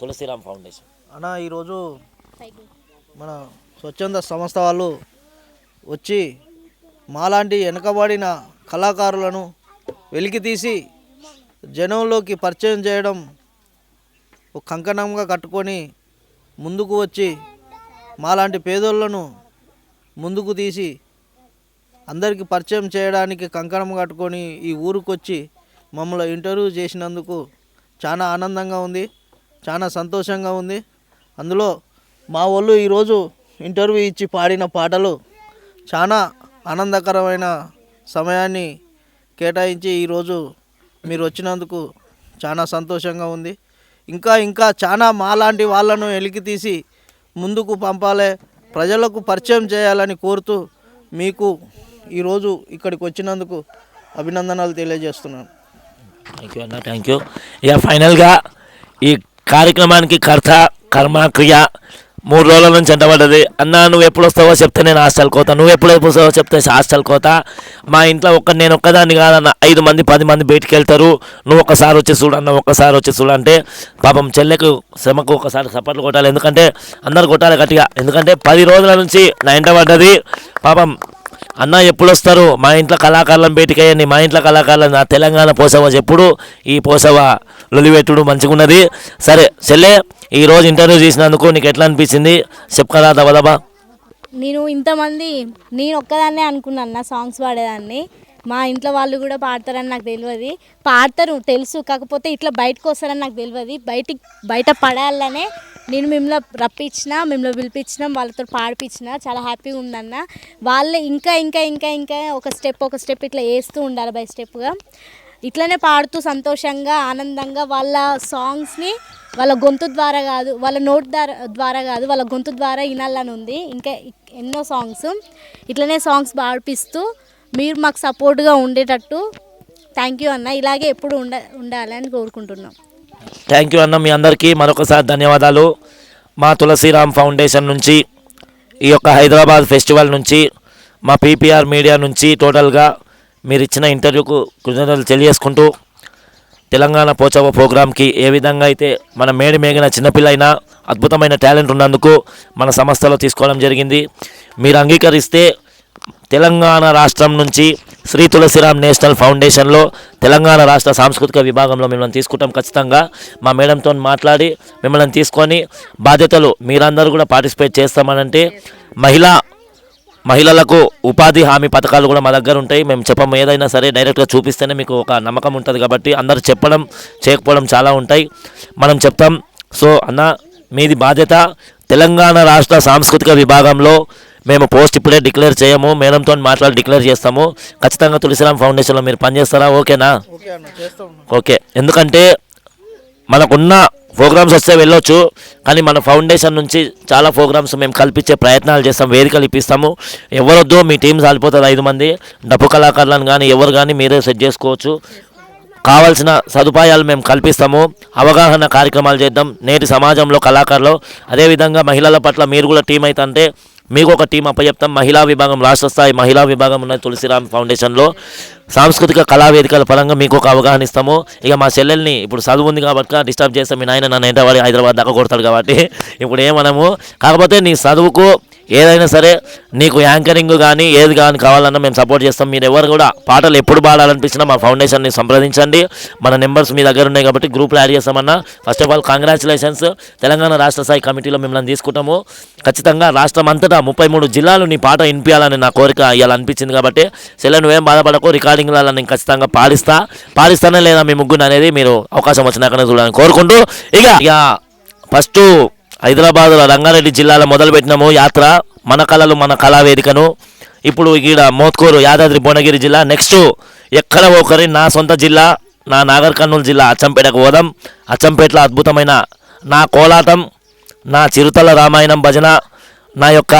Tulsiram foundation. అన్న ఈరోజు మన స్వచ్ఛంద సంస్థ వాళ్ళు వచ్చి మాలాంటి వెనకబడిన కళాకారులను వెలికి తీసి జనంలోకి పరిచయం చేయడం ఒక కంకణంగా కట్టుకొని ముందుకు వచ్చి మాలాంటి పేదోళ్ళను ముందుకు తీసి అందరికీ పరిచయం చేయడానికి కంకణం కట్టుకొని ఈ ఊరికి వచ్చి మమ్మల్ని ఇంటర్వ్యూ చేసినందుకు చాలా ఆనందంగా ఉంది చాలా సంతోషంగా ఉంది. అందులో మా వాళ్ళు ఈరోజు ఇంటర్వ్యూ ఇచ్చి పాడిన పాటలు చాలా ఆనందకరమైన సమయాన్ని కేటాయించి ఈరోజు మీరు వచ్చినందుకు చాలా సంతోషంగా ఉంది. ఇంకా ఇంకా చాలా మాలాంటి వాళ్ళను వెలికి తీసి ముందుకు పంపాలి ప్రజలకు పరిచయం చేయాలని కోరుతూ మీకు ఈరోజు ఇక్కడికి వచ్చినందుకు అభినందనలు తెలియజేస్తున్నాను. థ్యాంక్ యూ అన్న థ్యాంక్ యూ ఇక ఫైనల్గా ఈ కార్యక్రమానికి కర్త కర్మ క్రియ మూడు రోజుల నుంచి ఎంటబడ్డది అన్న నువ్వు ఎప్పుడు వస్తావో చెప్తే నేను హాస్టల్ కోతా. నువ్వు ఎప్పుడు వస్తావో చెప్తే హాస్టల్ కోతా. మా ఇంట్లో ఒక్క నేను ఒక్కదాన్ని కాదన్న. ఐదు మంది పది మంది బయటికి వెళ్తారు నువ్వు ఒకసారి వచ్చి చూడన్న ఒక్కసారి వచ్చి చూడంటే పాపం చెల్లెకు శ్రమకు ఒకసారి సపోర్ట్లు కొట్టాలి. ఎందుకంటే అందరు కొట్టాలి గట్టిగా. ఎందుకంటే పది రోజుల నుంచి నా ఎంటబడ్డది పాపం అన్న ఎప్పుడు వస్తారు మా ఇంట్లో కళాకారులను బయటికేయండి మా ఇంట్లో కళాకారులను నా తెలంగాణ పోసవ చెప్పుడు ఈ పోసవ లొలివెట్టుడు మంచిగున్నది. సరే చెల్లె ఈరోజు ఇంటర్వ్యూ చేసినందుకు నీకు ఎట్లా అనిపించింది చెప్పుకరా దబదబా నేను ఇంతమంది నేను ఒక్కదాన్నే అనుకున్నాను నా సాంగ్స్ పాడేదాన్ని. మా ఇంట్లో వాళ్ళు కూడా పాడతారని నాకు తెలియదు పాడతారు తెలుసు. కాకపోతే ఇట్లా బయటకు వస్తారని నాకు తెలియదు బయటికి బయట పడాలనే నేను మిమ్మల్ని రప్పించిన మిమ్మల్ని పిలిపించిన వాళ్ళతో పాడిపించిన చాలా హ్యాపీగా ఉందన్న. వాళ్ళే ఇంకా ఇంకా ఇంకా ఇంకా ఒక స్టెప్ ఒక స్టెప్ ఇట్లా వేస్తూ ఉండాలి బై స్టెప్గా. ఇట్లనే పాడుతూ సంతోషంగా ఆనందంగా వాళ్ళ సాంగ్స్ని వాళ్ళ గొంతు ద్వారా కాదు వాళ్ళ నోట్ ద్వారా ద్వారా కాదు వాళ్ళ గొంతు ద్వారా వినాలని ఉంది. ఇంకా ఎన్నో సాంగ్స్. ఇట్లనే సాంగ్స్ పాడిపిస్తూ మీరు మాకు సపోర్ట్గా ఉండేటట్టు. థ్యాంక్ యూ అన్న. ఇలాగే ఎప్పుడు ఉండ ఉండాలని కోరుకుంటున్నాం. థ్యాంక్ యూ అన్న మీ అందరికీ మరొకసారి ధన్యవాదాలు. మా తులసిరామ్ ఫౌండేషన్ నుంచి ఈ యొక్క హైదరాబాద్ ఫెస్టివల్ నుంచి మా పీపీఆర్ మీడియా నుంచి టోటల్గా మీరు ఇచ్చిన ఇంటర్వ్యూకు కృతజ్ఞతలు తెలియజేసుకుంటూ తెలంగాణ పోచవ ప్రోగ్రామ్కి ఏ విధంగా అయితే మన మేడి మేగిన చిన్నపిల్ల అయినా అద్భుతమైన టాలెంట్ ఉన్నందుకు మన సంస్థలో తీసుకోవడం జరిగింది. మీరు అంగీకరిస్తే తెలంగాణ రాష్ట్రం నుంచి శ్రీ తులసిరామ్ నేషనల్ ఫౌండేషన్లో తెలంగాణ రాష్ట్ర సాంస్కృతిక విభాగంలో మిమ్మల్ని తీసుకుంటాం ఖచ్చితంగా. మా మేడంతో మాట్లాడి మిమ్మల్ని తీసుకొని బాధ్యతలు మీరందరూ కూడా పార్టిసిపేట్ చేస్తామనంటే మహిళా మహిళలకు ఉపాధి హామీ పథకాలు కూడా మా దగ్గర ఉంటాయి. మేము చెప్పము ఏదైనా సరే డైరెక్ట్గా చూపిస్తేనే మీకు ఒక నమ్మకం ఉంటుంది కాబట్టి అందరు చెప్పడం చేయకపోవడం చాలా ఉంటాయి. మనం చెప్తాం. సో అన్న మీది బాధ్యత తెలంగాణ రాష్ట్ర సాంస్కృతిక విభాగంలో మేము పోస్ట్ ఇప్పుడే డిక్లేర్ చేయము మేడంతో మాట్లాడి డిక్లేర్ చేస్తాము. ఖచ్చితంగా తులసిరామ్ ఫౌండేషన్లో మీరు పనిచేస్తారా? ఓకేనా? ఓకే ఎందుకంటే మనకున్న ప్రోగ్రామ్స్ వస్తే వెళ్ళొచ్చు కానీ మన ఫౌండేషన్ నుంచి చాలా ప్రోగ్రామ్స్ మేము కల్పించే ప్రయత్నాలు చేస్తాం వేదికలు ఇప్పిస్తాము. ఎవరొద్దో మీ టీం సాలిపోతుంది ఐదు మంది. డప్పు కళాకారులను కానీ ఎవరు కానీ మీరే సెట్ చేసుకోవచ్చు. కావాల్సిన సదుపాయాలు మేము కల్పిస్తాము. అవగాహన కార్యక్రమాలు చేద్దాం. నేటి సమాజంలో కళాకారులు అదేవిధంగా మహిళల పట్ల మీరు కూడా టీం అయితే అంటే మీకు ఒక టీం అప్పచెప్తాం మహిళా విభాగం రాష్ట్ర స్థాయి మహిళా విభాగం ఉన్నది తులసిరామ్ ఫౌండేషన్లో. సాంస్కృతిక కళా వేదికల పరంగా మీకు ఒక అవగాహన ఇస్తాము. ఇక మా చెల్లెల్ని ఇప్పుడు చదువు ఉంది కాబట్టి డిస్టర్బ్ చేస్తే. మీ నాయన నన్ను ఎంటవాడి హైదరాబాద్ దాకా కొడతాడు కాబట్టి. ఇప్పుడు ఏమనము? కాకపోతే నీ చదువుకు ఏదైనా సరే నీకు యాంకరింగ్ కానీ ఏది కానీ కావాలన్నా మేము సపోర్ట్ చేస్తాం. మీరు ఎవరు కూడా పాటలు ఎప్పుడు పాడాలనిపించినా మా ఫౌండేషన్ని సంప్రదించండి. మన నెంబర్స్ మీ దగ్గర ఉన్నాయి కాబట్టి గ్రూప్లో add చేస్తామన్నా. First of all congratulations Telangana రాష్ట్ర స్థాయి కమిటీలో మిమ్మల్ని తీసుకుంటాము. ఖచ్చితంగా రాష్ట్రం అంతటా ముప్పై మూడు జిల్లాలు నీ పాట వినిపించాలని నా కోరిక ఇవాళ అనిపించింది కాబట్టి సెల్ల నువ్వేం బాధపడకు రికార్డింగ్లలో నేను ఖచ్చితంగా పాడిస్తా. పాడిస్తానే లేదా మీ ముగ్గురు అనేది మీరు అవకాశం వచ్చినాకనే చూడాలని కోరుకుంటూ. ఇక ఇక ఫస్ట్ హైదరాబాద్లో రంగారెడ్డి జిల్లాలో మొదలుపెట్టినాము యాత్ర. మన కళలు మన కళా వేదికను ఇప్పుడు ఈడ మోత్కూరు యాదాద్రి భువనగిరి జిల్లా. నెక్స్ట్ ఎక్కడ ఒకరి నా సొంత జిల్లా నా నాగర్ కర్నూలు జిల్లా అచ్చంపేటకు పోదాం. అచ్చంపేటలో అద్భుతమైన నా కోలాటం నా చిరుతల రామాయణం భజన నా యొక్క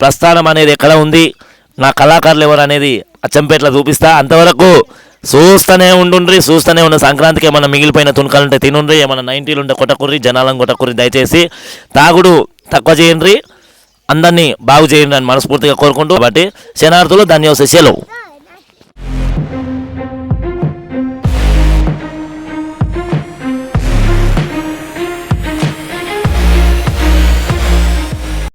ప్రస్థానం అనేది ఎక్కడ ఉంది నా కళాకారులు ఎవరు అనేది అచ్చంపేటలో చూపిస్తా. అంతవరకు చూస్తూనే ఉండుండ్రి చూస్తూనే ఉన్న సంక్రాంతికి ఏమైనా మిగిలిపోయిన తునకలుంటే తినుండ్రి ఏమైనా నైంటీలు ఉంటే కొట్టకుర్రి జనాలను కొట్టకుర్రి దయచేసి తాగుడు తక్కువ చేయండి అందరినీ బాగు చేయండి అని మనస్ఫూర్తిగా కోరుకుంటూ కాబట్టి శనార్థులు ధన్యవాదాలు సెలవు